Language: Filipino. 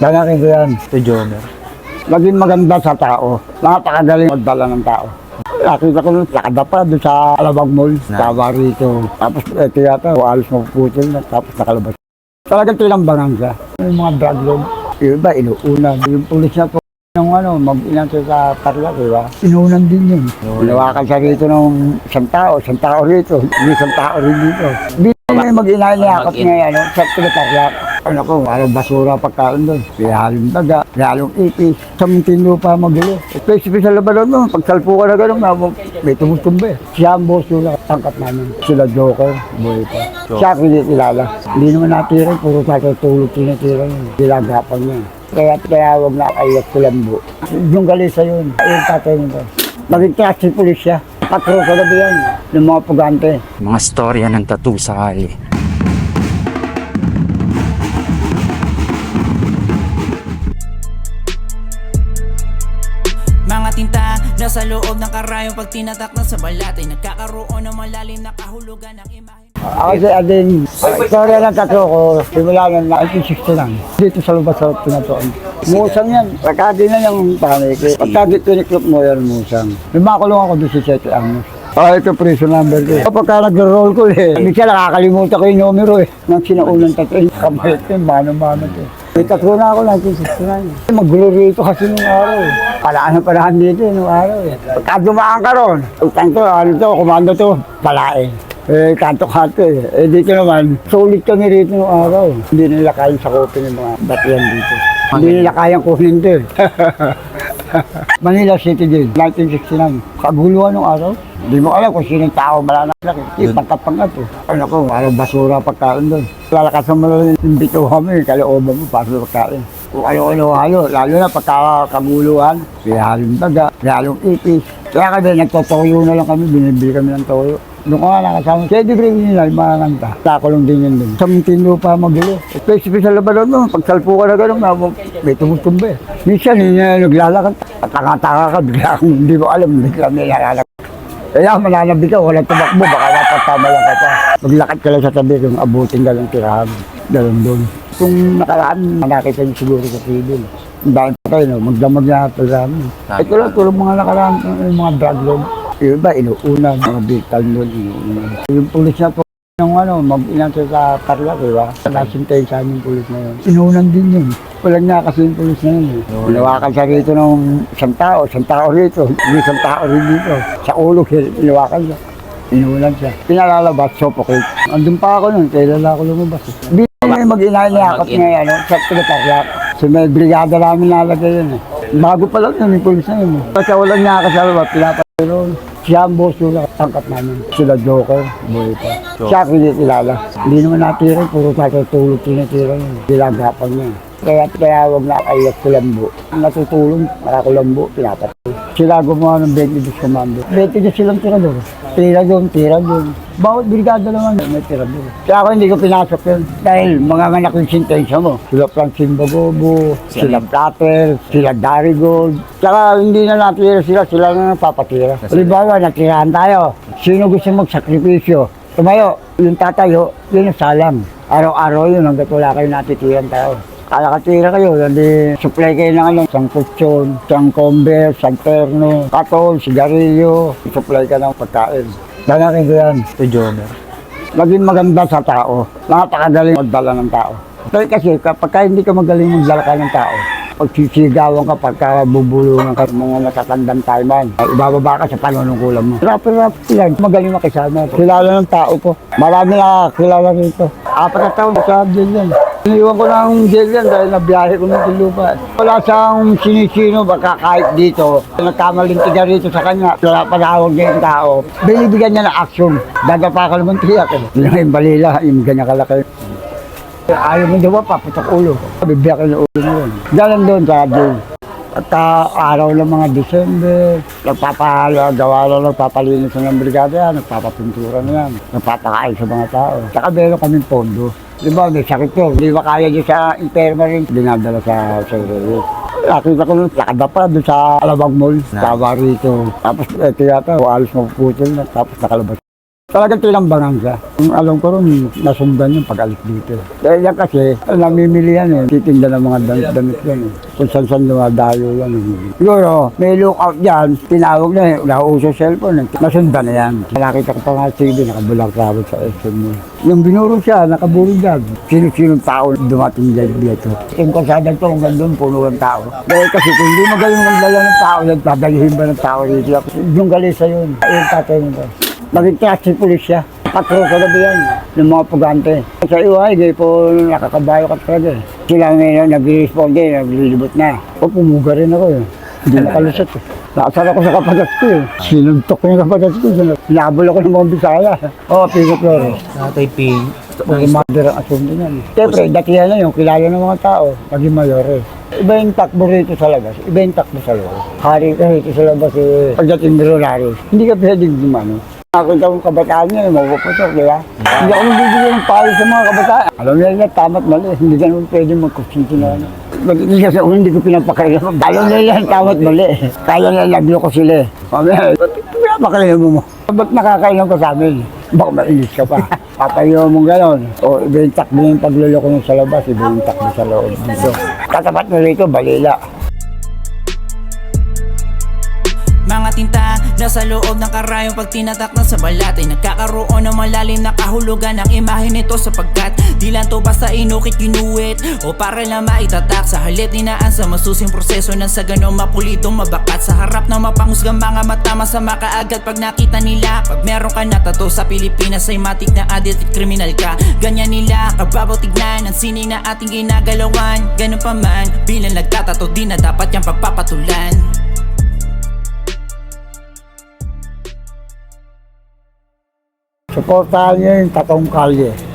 Lalaki ko yan. Ito, Jomer. Maging maganda sa tao. Napakagaling magdala ng tao. Nakita ko nung nakadapa doon sa Alabang Mall. Na. Tama rito. Tapos ito yata, alos mapuputol na. Tapos nakalabas. Talagang tinambangan siya. Yung mga drug lord, yung iba inuunan. Yung pulis na po, yung ano, mag-inan siya sa Tarlac, di ba? Inuunan din yun. Hinawakan siya rito ng isang tao, isang tao rito, hindi isang tao rin dito. Hindi na mag-inay niya akot niya, ano, sa Tarlac. Ano ko, parang basura pagkain doon. Pihalong daga, pihalong ipis. Sa Muntinlo pa magulo. Especially sa labanon mo, pag salpo ka na gano'n, may tumutumba eh. Siya ang boss doon, tangkat namin. Sila Joker, buhay pa. Siya ako hindi kilala. Hindi naman natira, puro tayo tulog tinitira yun. Gilagapan niya. Kaya kaya wag na ayot ko lambo. Yung galisa yun, yung tatay nito. Naging traffic police siya. Patro na ba yan, ng mga pugante. Mga storya ng tattoo sa kali. Mga tinta nasa loob ng karayong pag tinatak na sa balat ay nagkakaroon ng malalim na kahulugan ng imahe. Ako si Ading, istorya ng tatlo ko, simula ng 1969. Dito sa lubas sa pinatuan. Musang yan, pagkagi na yung panik. Pagkagi tiniklop mo yan, musang. Lumakulong ako doon sa 7 anos. Ah, ito prison number ko. Kapag ka nag-roll ko eh, minsan nakakalimutan ko yung numero eh. Nang sinaunang tatlo, ko yung mano-mano ko. May tatlo na ako 1969. Magulo rito kasi nung araw eh. Palaan na palahan dito eh, nung araw eh. Pagka dumaan ka ron, utang to, ano to, komando to, palain. Eh, kanto-kanto eh. Eh, dito naman, sulit kami rito nung araw. Hindi nila kayang sakupin yung mga batiyan dito. Hindi nila kayang kunin to eh. Manila City din, 1969. Kaguluhan nung araw. Hindi mo alam kung sinong tao malalaki. Hindi, pagkapangat eh. Ano ko, parang basura pagkain doon. Lalakasan mo lang yung mo, yung kalooban mo para pagkain. Kung ano-ano halo, lalo na pagka kaguluhan, pihalong daga, pihalong ipis. Kaya kami, nagtotoyo na lang kami, binibili kami ng toyo. Doon ko nga nakasama. Kaya di rin nila, yung mga kanta. Takulong din yun din. Sa Muntinlo pa magulo. Especially sa labanon mo, pag salpo ka na gano'n, na, may tumutumba eh. Minsan, hindi na naglalakad. At taka-taka ka, bigla akong hindi mo alam, bigla may lalakad. Kaya mananabi ka, walang tumakbo, baka napatama lang ka pa. Maglakad ka lang sa tabi kung abutin ka lang tirahan. Dalon doon. Kung nakaraan, nakita niyo siguro sa. Ang dahil pa kayo, no? magdamag na ito sa amin. Ito lang, tulong mga nakaraan, mga drug lord. Yung iba, inuunan, mga vital doon, inuunan. Yung pulis na po, yung ano, mag-inan siya sa Tarlac, di ba? Nasintay sa amin yung pulis na yun. Inuunan din yun. Walang nga kasi yung pulis na yun. Eh. Hinawakan siya rito ng isang tao, isang tao rito, hindi isang tao rin dito. Sa ulo, hinawakan siya. Inuunan siya. Pinalalabas, suffocate. Andun pa ako nun, kailan ako lumabas. Hindi may niya ako ngayon, ano, sa Tarlac. So may brigada namin nalagay yun eh. Bago pa lang yun, yung pulis na yun. eh. Kasi walang niya pinapatay ron. Siya ang boss doon, tangkat namin. Sila Joker, buhay pa. Siya ako hindi kilala. Hindi naman natira, puro tayo tulog tinitira yun. Gilagapan niya. Kaya kaya wag na ayot kulambo. Natutulong, nakakulambo, pinapatay. Sila gumawa ng 22 commando. 22 silang tirador. Tira doon, tira doon. Bawat brigada naman may tirador. Kaya ako hindi ko pinasok yun. Dahil mga anak yung sintensya mo. Sila Francine Bagobo, sila Platter, sila Darigold. Tsaka hindi na natira sila, sila na napapatira. Halimbawa, natirahan tayo. Sino gusto magsakripisyo? Tumayo, yung tatayo, yun ang salam. Araw-araw yun hanggat wala kayo natitiran tayo. Kalakatira kayo, hindi supply kayo ng ano, isang kutsyon, isang comber, isang terno, katol, sigarilyo, supply ka ng pagkain. Lalaki ko yan. Ito, Jomer. Maging maganda sa tao, napakagaling magdala ng tao. Pero kasi kapag hindi ka magaling magdala ka ng tao, pag sisigawan ka, pagka bubulungan ka mga natatandang taiman, ibababa ka sa panunungkulan mo. Rapper-rap yan, magaling makisama. Kilala ng tao ko. Marami na kilala rito. Apat na taon sa jail yan. Iniwan ko ng jail yan dahil nabiyahe ko ng lupa. Wala siyang sinisino, baka kahit dito. Nagkamaling tiga rito sa kanya. Wala panawag niya yung tao. Binibigyan niya ng action. Dadapa ka naman tiyak eh. Yun yung balila, yung ganyan kalaki. Ayaw mo daw paputok ulo. Bibiyak yung ulo mo. Galang doon sa jail. At ah, araw ng mga December, nagpapahalo, gawa lang, nagpapalinis ng brigada yan, nagpapapintura na yan, nagpapakain sa mga tao. Saka meron kaming pondo. Di ba, may sakit ko, di ba kaya dyan sa infirmary, dinadala sa Sirere. Nakita ko nung nakadapa doon sa Alabang Mall, Na. tama rito. Tapos ito yata, alos mapuputol na, tapos nakalabas Talagang tinambangan siya. Yung alam ko rin, nasundan yung pag-alis dito. Dahil yan kasi, namimili yan eh. Titinda ng mga damit-damit yan eh. Kung saan-saan dumadayo yan eh. Siguro, may lookout dyan, tinawag na eh. Nauuso cellphone eh. Nasundan na yan. Nakita ko pa nga TV, nakabulang travel sa SM mo. Yung binuro siya, nakaburo dyan. Sino-sinong tao dumating dyan dito. Yung kalsada to, hanggang doon, puno ng tao. Dahil kasi kung hindi magaling magdala ng tao, nagpadaluhin ba ng tao dito? Yung galisa yun. Yung tatay nito. Naging traffic police siya. Patro sa gabi yan, ng mga pugante. Sa iway, di po nakakabayo ka talaga eh. Sila ngayon nag-respond eh, naglilibot na. O pumuga rin ako eh. Hindi nakalusot eh. Nakasara ko sa kapagas ko eh. Sinuntok ko yung kapagas ko. Nabol ako ng mga bisaya. Oo, oh, Pico Flores. Tatay Ping. Mga mother ang asunto niyan. Siyempre, datihan na yung kilala ng mga tao, naging mayores. Iba yung takbo rito sa labas, iba yung takbo sa loob. Hari ka rito sa labas eh, pagdating ni hindi ka pwedeng gumano. Nakakita kong kabataan niya, mapuputok, di ba? Hindi ako nabibigyan ng payo sa mga kabataan. Alam niya na tama't mali, hindi ka naman pwedeng magkusinti na ano. Hindi kasi ako hindi ko pinapakailan. Alam nila yung tama't mali. Kaya na lagyo ko sila eh. Mamaya, pinapakailan mo mo? Ba't nakakailan ka sa amin? Baka mainis ka pa. Papayo mo gano'n. O iba yung takbo yung pagluloko mo sa labas, iba yung takbo sa loob dito. Katapat mo rito, balila. Nasa loob ng karayong pag tinatak na sa balat ay nagkakaroon ng malalim na kahulugan ng imahe nito sapagkat di lang to basta inukit ginuwit o para lang maitatak. Sa halip ninaan sa masusing proseso ng sa ganong mapulitong mabakat. Sa harap ng mapanghusgang mga mata masama kaagad pag nakita nila. Pag meron ka na tato sa Pilipinas ay matik na addict at kriminal ka. Ganyan nila kababaw tignan ang sining na ating ginagalawan. Ganun pa man bilang nagtatato di na dapat yung pagpapatulan Suportahan niyo yung tatong kalye.